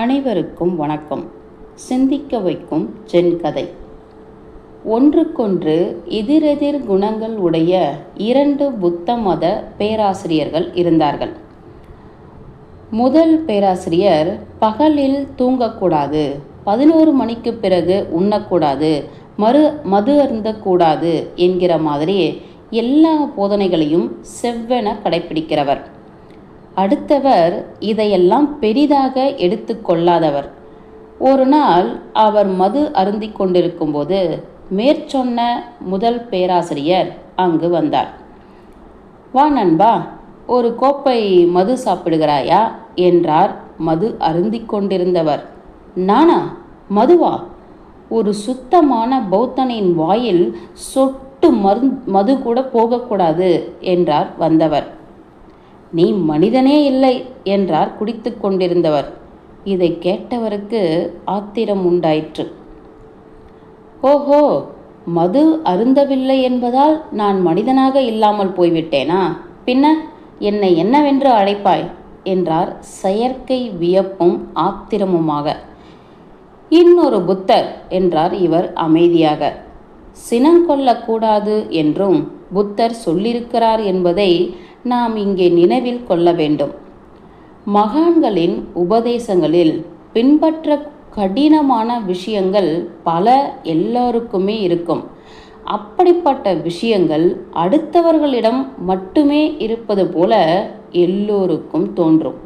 அனைவருக்கும் வணக்கம். சிந்திக்க வைக்கும் ஜென்கதை ஒன்றுக்கொன்று எதிரெதிர் குணங்கள் உடைய இரண்டு புத்த மத பேராசிரியர்கள் இருந்தார்கள். முதல் பேராசிரியர் பகலில் தூங்கக்கூடாது பதினோரு மணிக்கு பிறகு உண்ணக்கூடாது மறு மது அருந்தக்கூடாது என்கிற மாதிரி எல்லா போதனைகளையும் செவ்வென கடைப்பிடிக்கிறவர். அடுத்தவர் இதையெல்லாம் பெரிதாக எடுத்துக்கொள்ளாதவர் ஒரு நாள் அவர் மது அருந்திக் கொண்டிருக்கும்போது மேற்சொன்ன முதல் பேராசிரியர் அங்கு வந்தார். வா நண்பா ஒரு கோப்பை மது சாப்பிடுகிறாயா? என்றார் மது அருந்திக் கொண்டிருந்தவர். நானா? மதுவா? ஒரு சுத்தமான பௌத்தனின் வாயில் சொட்டு மருந் மது கூட போகக்கூடாது என்றார் வந்தவர். நீ மனிதனே இல்லை என்றார் குடித்து கொண்டிருந்தவர். இதை கேட்டவருக்கு ஆத்திரம் உண்டாயிற்று. ஓஹோ மது அருந்தவில்லை என்பதால் நான் மனிதனாக இல்லாமல் போய்விட்டேனா? பின்ன என்னை என்னவென்று அழைப்பாய்? என்றார் செயற்கை வியப்பும் ஆத்திரமுமாக. இன்னொரு புத்தர் என்றார் இவர் அமைதியாக. சினங்கொள்ளக்கூடாது என்றும் புத்தர் சொல்லியிருக்கிறார் என்பதை நாம் இங்கே நினைவில் கொள்ள வேண்டும். மகான்களின் உபதேசங்களில் பின்பற்ற கடினமான விஷயங்கள் பல எல்லோருக்குமே இருக்கும். அப்படிப்பட்ட விஷயங்கள் அடுத்தவர்களிடம் மட்டுமே இருப்பது போல எல்லோருக்கும் தோன்றும்.